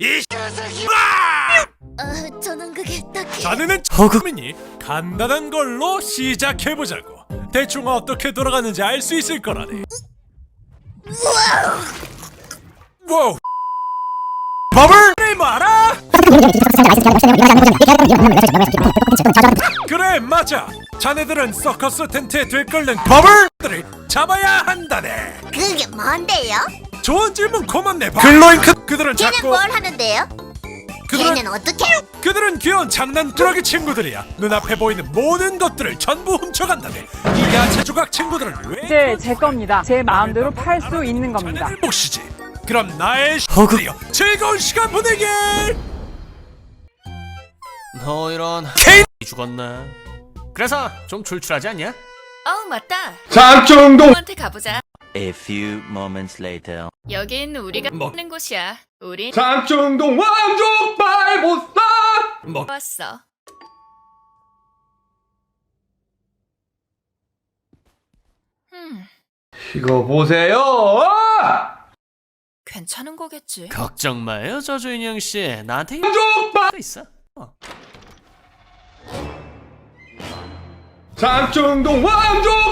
이 어, 저는 그게 딱히 자네는 허그민이 간단한 걸로 시작해보자고. 대충 어떻게 돌아가는지 알 수 있을 거라네. 와우. 버블! 알아? 그래 맞아. 자네들은 서커스 텐트에 들끓는 버블들을 잡아야 한다네. 그게 뭔데요? 좋은 질문 고맙네 글로잉크 그들은 걔는 자꾸 뭘 하는데요? 그들은 걔는 어떻게? 그들은 귀여운 장난꾸러기 친구들이야. 눈앞에 보이는 모든 것들을 전부 훔쳐간다네. 이 야채 조각 친구들은 왜 이제 제 겁니다. 제 마음대로 팔 수 있는 겁니다. 자네들 몫이지? 그럼 나의 허그여 즐거운 시간 보내길. 너 이런 케인 죽었나? 그래서 좀 출출하지 않냐? 어 맞다. 장충동 한테 가보자. A few moments later. 여긴 우리가 뭐? 있는 곳이야. 우린 장충동 왕족 발보쌈. 뭐 왔어. 음, 이거 보세요. 괜찮은 거겠지. 걱정 마요, 저주 인형 씨. 나한테 족발 있어. 어. 장충동 왕족